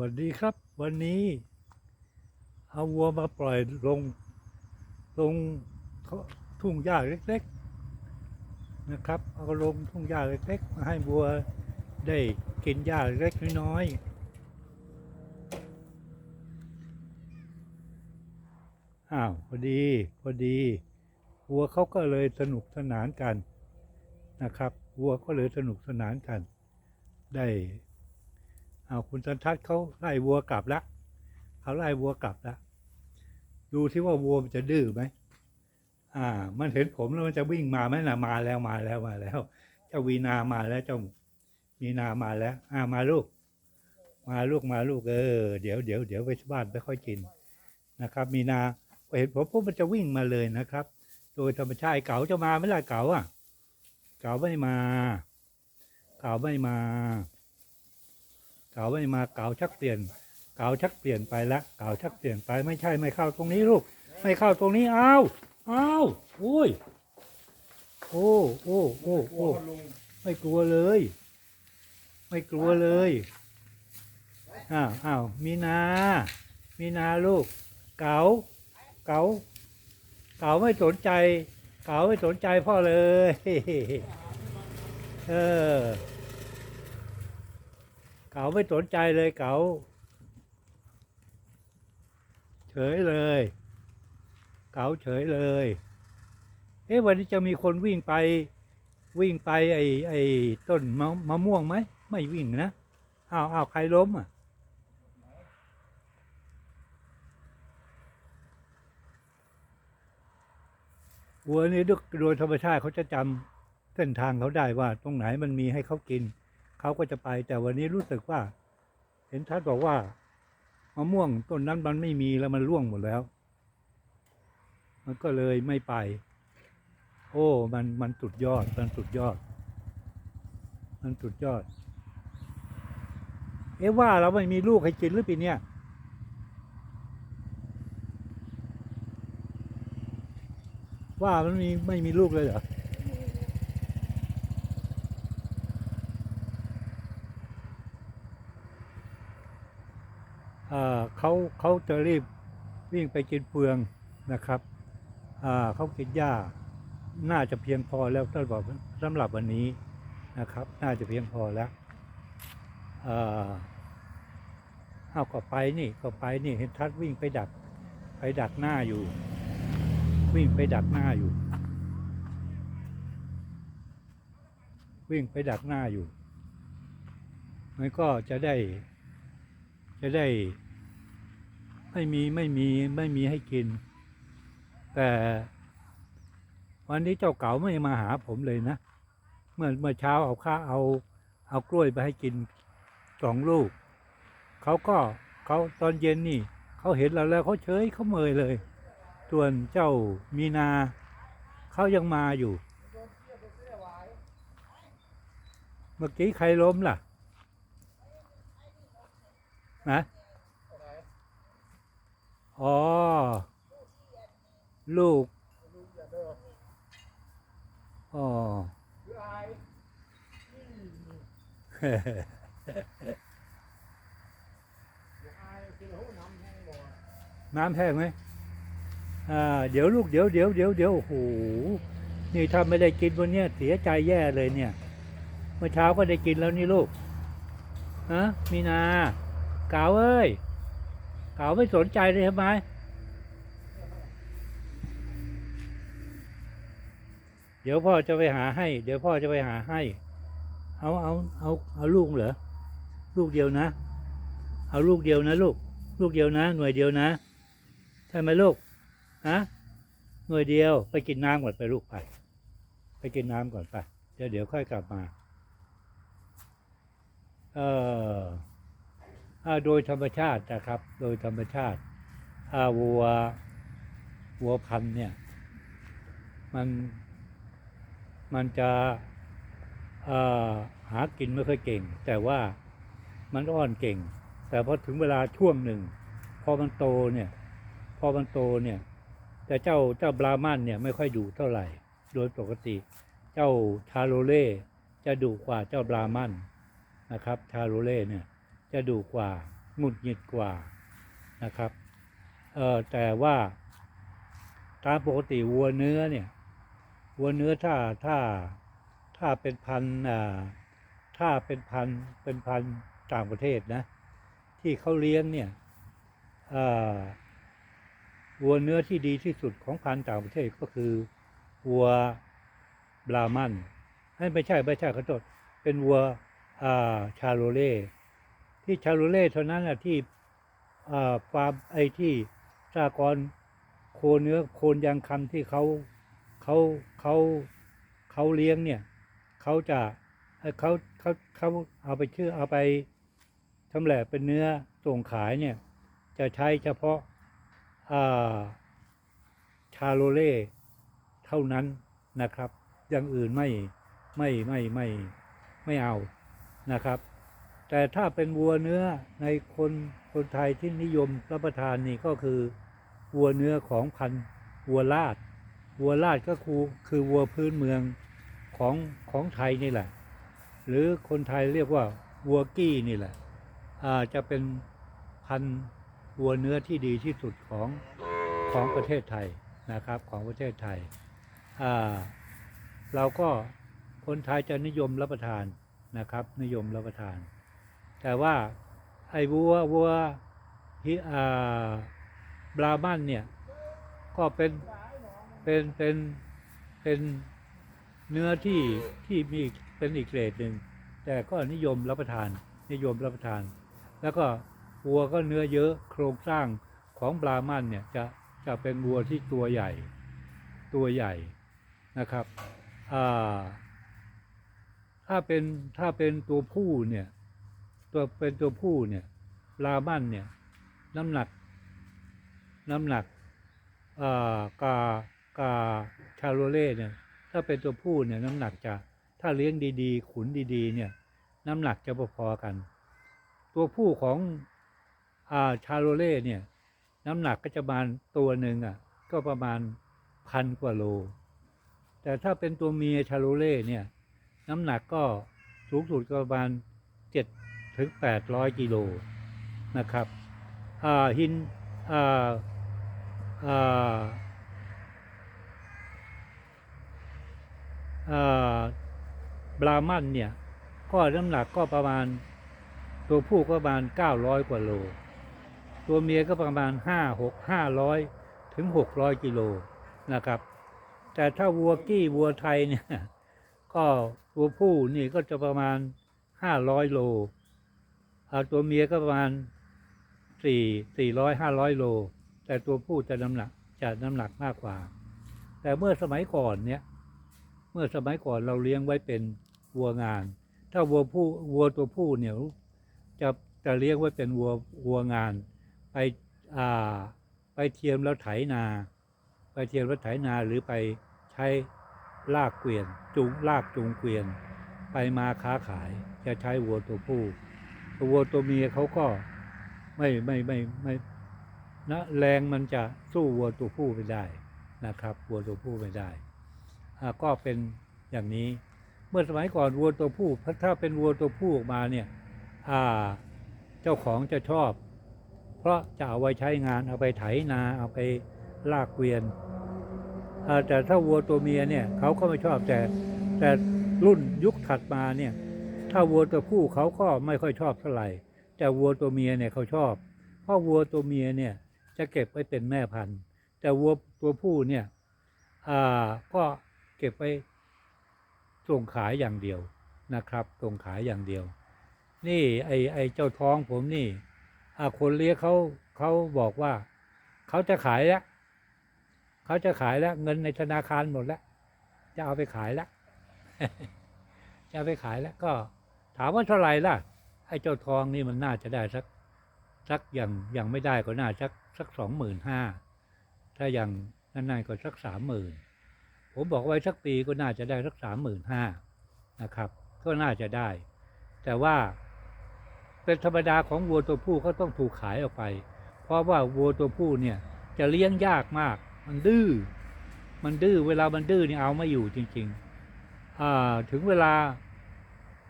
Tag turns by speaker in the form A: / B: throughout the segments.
A: วัสดีครับ วันนี้เอาวัวมาปล่อยลงลงทุ่งหญ้าเล็ก ๆ นะครับ เอาลงทุ่งหญ้าเล็กๆมาให้วัวได้กินหญ้าเล็กน้อยๆอ้าวพอดีพอดีวัวเขาก็เลยสนุกสนานกันนะครับวัวก็เลยสนุกสนานกัน ได้ เอาคุณสันทัศน์เขาไล่วัวกลับล้วเขาไล่วัวกลับล้วดูที่ว่าวัวมันจะดื้อไหมอ่า มันเห็นผมแล้วมันจะวิ่งมาไหมนะมาแล้วมาแล้วมาแล้ว เจ้าวีนามาแล้วเจ้ามีนามาแล้ว อ่ามาลูก มาลูกมาลูกเออเดี๋ยวเดี๋ยวเดี๋ยวไปบ้านไปค่อยกินนะครับ มีนาพอเห็นผมปุ๊บมันจะวิ่งมาเลยนะครับ โดยธรรมชาติเก๋าจะมาไหม่ล่ะเก๋าอะ เก๋าไม่มา เก๋าไม่มา เก๋าไม่มาเก๋าชักเปลี่ยน เก๋าชักเปลี่ยนไปละเก๋าชักเปลี่ยนไปไม่ใช่ไม่เข้าตรงนี้ลูก ไม่เข้าตรงนี้อ้าวอ้าวโอ้ยโอ้โอ้โอ้โอ้ไม่กลัวเลย ไม่กลัวเลยอ้าวอ้าวมีนา มีนาลูก เก๋าเก๋าเก๋าไม่สนใจ เก๋าไม่สนใจพ่อเลย เออ เก๋าไม่สนใจเลยเก๋าเฉยเลย เก๋าเฉยเลย เอ๊ะวันนี้จะมีคนวิ่งไปวิ่งไปไอ้ไอ้ต้นมะมะม่วงไหมไม่วิ่งนะอ้าวอ้าวใครล้มอะวัวนี่ด้วยโดยธรรมชาติเขาจะจำเส้นทางเขาได้ว่าตรงไหนมันมีให้เขากิน เขาก็จะไป แต่วันนี้รู้สึกว่า เห็นทัดบอกว่ามะม่วงต้นนั้นมันไม่มีแล้วมันร่วงหมดแล้ว มันก็เลยไม่ไป โอ้ มันมันสุดยอด มันสุดยอด มันสุดยอด เอ๊ะว่าเราไม่มีลูกให้กินหรือปีเนี้ยว่ามันมีไม่มีลูกเลยเหรอ เขาเขาจะรีบวิ่งไปกินเฟืองนะครับเขากินหญ้าน่าจะเพียงพอแล้วสำหรับสำหรับวันนี้นะครับ น่าจะเพียงพอแล้วอ่าเอาก็ไปนี่ก็ไปนี่เห็นทัดวิ่งไปดัก ไปดักหน้าอยู่ วิ่งไปดักหน้าอยู่ วิ่งไปดักหน้าอยู่มันก็จะได้จะได้ ไม่มีไม่มีไม่มีให้กิน แต่วันนี้เจ้าเก๋าไม่มาหาผมเลยนะ เมื่อเมื่อเช้าเอาข้าเอา เอากล้วยไปให้กินสองลูก เขาก็เขาตอนเย็นนี่ เขาเห็นเราแล้วเขาเฉยเขาเมยเลย ส่วนเจ้ามีนา เขายังมาอยู่ เมื่อกี้ใครล้มล่ะ นะ อ๋อ ลูก อ๋อน้ำแห้งไหมอ่า เดี๋ยวลูก เดี๋ยวเดี๋ยวเดี๋ยวเดี๋ยวโอ้โห นี่ถ้าไม่ได้กินวันเนี้เสียใจแย่เลยเนี่ย เมื่อเช้าก็ได้กินแล้วนี่ลูก ฮะ มีนาเก๋าเอ้ย เก๋าไม่สนใจเลยใช่ไหมเดี๋ยวพ่อจะไปหาให้ เดี๋ยวพ่อจะไปหาให้ เอาเอาเอาเอาลูกเหรอลูกเดียวนะ เอาลูกเดียวนะลูก ลูกเดียวนะ หน่วยเดียวนะใช่ไหมลูกฮะหน่วยเดียวไปกินน้ำก่อนไปลูกไป ไปกินน้ำก่อนไป เดี๋ยวเดี๋ยวค่อยกลับมา เอ่อ โดยธรรมชาตินะครับ โดยธรรมชาติาวัววัวพันเนี่ยมันมันจะหากินไม่ค่อยเก่ง แต่ว่ามันอ้อนเก่ง แต่พอถึงเวลาช่วงหนึ่ง พอมันโตเนี่ย พอมันโตเนี่ย แต่เจ้าเจ้าบรามันเนี่ยไม่ค่อยดุเท่าไหร่ โดยปกติ เจ้าชาโรเล่จะดุกว่าเจ้าบรามันนะครับชาโรเล่เนี่ย จะดุกว่าหงุดหงิดกว่านะครับเออแต่ว่าตามปกติวัวเนื้อเนี่ยวัวเนื้อถ้าถ้าถ้าเป็นพันธุ์อ่าถ้าเป็นพันเป็นพันต่างประเทศนะ ที่เขาเลี้ยงเนี่ยอ่าวัวเนื้อที่ดีที่สุดของพันต่างประเทศก็คือวัวบรามันให้ไม่ใช่ไม่ใช่ขอโทษเป็นวัวอาชาโรเล่ ที่ชาโรเล่เท่านั้นแหละที่อาฟาร์มไอ้ที่สากรโคเนื้อโคนยางคำที่เขาเขาเขาเขาเลี้ยงเนี่ยเขาจะเขาเขาเขาเอาไปชื่อเอาไปชำแหละเป็นเนื้อส่งขายเนี่ยจะใช้เฉพาะอาชาโรเล่เท่านั้นนะครับ อย่างอื่นไม่ไม่ไม่ไม่ไม่เอานะครับ แต่ถ้าเป็นวัวเนื้อในคนคนไทยที่นิยมรับประทานนี่ก็คือวัวเนื้อของพันธุ์วัวลาด วัวลาดก็คือคือวัวพื้นเมืองของของไทยนี่แหละ หรือคนไทยเรียกว่าวัวกี้นี่แหละอาจะเป็นพันธุ์วัวเนื้อที่ดีที่สุดของของประเทศไทยนะครับของประเทศไทยอ่าเราก็คนไทยจะนิยมรับประทานนะครับ นิยมรับประทาน แต่ว่าไอ้วัววัวที่อ่าบรามันเนี่ยก็เป็นเป็นเป็นเป็นเนื้อที่ที่มีเป็นอีกเกรดหนึ่งแต่ก็นิยมรับประทานนิยมรับประทาน แล้วก็วัวก็เนื้อเยอะโครงสร้างของบรามันเนี่ยจะจะเป็นวัวที่ตัวใหญ่ตัวใหญ่นะครับอ่าถ้าเป็นถ้าเป็นตัวผู้เนี่ย ตัวเป็นตัวผู้เนี่ยบรามันเนี่ยน้ำหนัก น้ำหนักอ่ากากาชาโรเล่เนี่ยถ้าเป็นตัวผู้เนี่ยน้ำหนักจะถ้าเลี้ยงดีๆ ขุนดีๆเนี่ยน้ำหนักจะพอๆกัน ตัวผู้ของอ่าชาโรเล่เนี่ยน้ำหนักก็จะประมาณตัวหนึ่งอะก็ประมาณพันกว่าโล แต่ถ้าเป็นตัวเมียชาโรเล่เนี่ยน้ำหนักก็สูงสุดก็ประมาณเจ็ด ถึงแปดร้อยกิโลนะครับหินอ่าอ่าอ่าบรามันเนี่ย ก็น้ำหนักก็ประมาณ ตัวผู้ก็ประมาณเก้าร้อยกว่าโล ตัวเมียก็ประมาณห้าหกห้าร้อยถึงหกร้อยกิโลนะครับ แต่ถ้าวัวกี้วัวไทยเนี่ย ก็ตัวผู้นี่ก็จะประมาณห้าร้อยโล อ่าตัวเมียก็ประมาณสี่สี่ร้อยห้าร้อยโล แต่ตัวผู้จะน้ำหนักจะน้ำหนักมากกว่า แต่เมื่อสมัยก่อนเนี่ย เมื่อสมัยก่อนเราเลี้ยงไว้เป็นวัวงาน ถ้าวัวผู้วัวตัวผู้เนี่ยจะจะเลี้ยงไว้เป็นวัววัวงาน ไปอ่าไปเทียมแล้วไถนา ไปเทียมแล้วไถนาหรือไปใช้ลากเกวียนจูงลากจูงเกวียน ไปมาค้าขายจะใช้วัวตัวผู้ ตัววัวตัวเมียเขาก็ไม่ไม่ไม่ไม่นะแรงมันจะสู้วัวตัวผู้ไม่ได้นะครับวัวตัวผู้ไม่ได้ก็เป็นอย่างนี้ เมื่อสมัยก่อนวัวตัวผู้ถ้าเป็นวัวตัวผู้ออกมาเนี่ยเจ้าของจะชอบ เพราะจะเอาไว้ใช้งานเอาไปไถนาเอาไปลากเกวียนแต่ถ้าวัวตัวเมียเนี่ยเขาก็ไม่ชอบแต่แต่รุ่นยุคถัดมาเนี่ย ถ้าวัวตัวผู้เขาก็ไม่ค่อยชอบเท่าไหร่แต่วัวตัวเมียเนี่ยเขาชอบเพราะวัวตัวเมียเนี่ยจะเก็บไว้เป็นแม่พันธุ์ แต่วัวตัวผู้เนี่ยอ่าก็เก็บไว้ส่งขายอย่างเดียวนะครับส่งขายอย่างเดียว นี่ไอไอเจ้าท้องผมนี่อาคนเลี้ยงเขาเขาบอกว่า เขาจะขายแล้วเขาจะขายแล้ว เงินในธนาคารหมดแล้ว จะเอาไปขายแล้วจะเอาไปขายแล้วก็ ถามว่าเท่าไหร่ล่ะ ไอ้เจ้าทองนี่มันน่าจะได้สักสักอย่างอย่างไม่ได้ก็น่าสักสักสองหมื่นห้าถ้าอย่างนั่นๆก็สักสามหมื่นผมบอกไว้สักปีก็น่าจะได้สักสามหมื่นห้านะครับ ก็น่าจะได้ แต่ว่าเป็นธรรมดาของวัวตัวผู้ก็ต้องถูกขายออกไป เพราะว่าวัวตัวผู้เนี่ยจะเลี้ยงยากมาก มันดื้อ มันดื้อ เวลามันดื้อนี่เอาไม่อยู่จริงๆอ่าถึงเวลา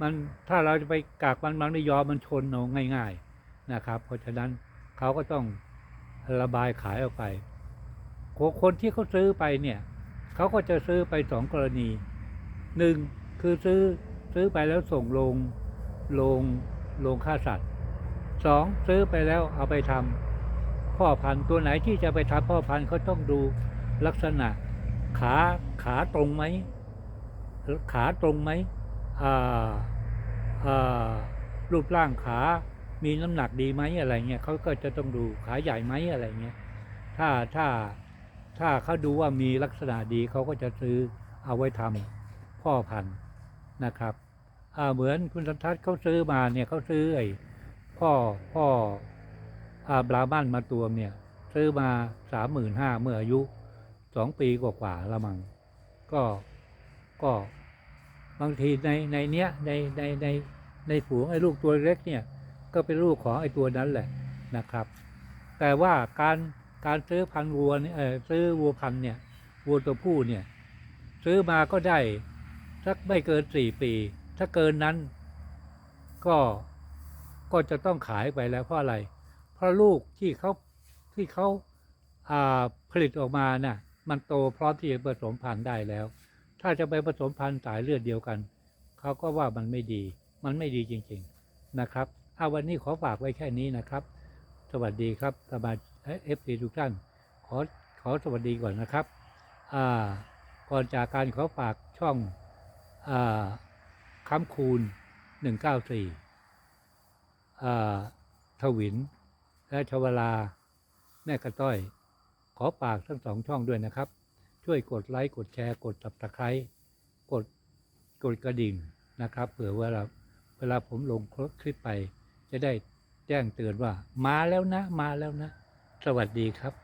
A: มันถ้าเราจะไปกากมันมันไม่ยอมมันชนเอาง่าย ๆนะครับ เพราะฉะนั้นเขาก็ต้องระบายขายออกไป คนที่เขาซื้อไปเนี่ยเขาก็จะซื้อไปสองกรณีหนึ่งคือซื้อซื้อไปแล้วส่งลงลงลงฆ่าสัตว์สองซื้อไปแล้วเอาไปทำพ่อพันธุ์ตัวไหนที่จะไปทำพ่อพันธุ์เขาต้องดูลักษณะขาขาตรงไหมขาตรงไหม รูปร่างขา มีน้ำหนักดีไหมอะไรเงี้ยเขาก็จะต้องดูขาใหญ่ไหมอะไรเงี้ย ถ้าถ้าถ้าเขาดูว่ามีลักษณะดีเขาก็จะซื้อเอาไว้ทำพ่อพันธุ์นะครับเหมือนคุณสันทัศน์เขาซื้อมาเนี่ยเขาซื้อไอ้พ่อพ่ออ่าบรานมาตัวเนี่ย ซื้อมาสามหมื่นห้าเมื่ออายุสองปีกว่าๆละมัง ก็ก็ บางทีในในเนี้ยในในในในฝูงไอ้ลูกตัวเล็กเนี่ยก็เป็นลูกของไอ้ตัวนั้นแหละนะครับ แต่ว่าการการซื้อพันวัวเนี่ยซื้อวัวพันเนี่ยวัวตัวผู้เนี่ยซื้อมาก็ได้สักไม่เกินสี่ปี ถ้าเกินนั้นก็ก็จะต้องขายไปแล้วเพราะอะไร เพราะลูกที่เขาที่เขาผลิตออกมาน่ะมันโตพร้อมที่จะผสมพันธุ์ได้แล้ว ถ้าจะไปผสมพันธุ์สายเลือดเดียวกัน เขาก็ว่ามันไม่ดี มันไม่ดีจริงๆนะครับเอาวันนี้ขอฝากไว้แค่นี้นะครับ สวัสดีครับสมาเอฟซีทุกท่าน ขอขอสวัสดีก่อนนะครับอ่าก่อนจากการขอฝากช่องอ่าค้ำคูณหนึ่งเก้าสี่อ่าทวิน และชวลา แม่กระต้อย ขอฝากทั้งสองช่องด้วยนะครับ ช่วยกดไลค์กดแชร์กดตับตะไคร้กดกดกระดิ่งนะครับเผื่อเวลาเวลาผมลงคลิปไป จะได้แจ้งเตือนว่ามาแล้วนะ มาแล้วนะ สวัสดีครับ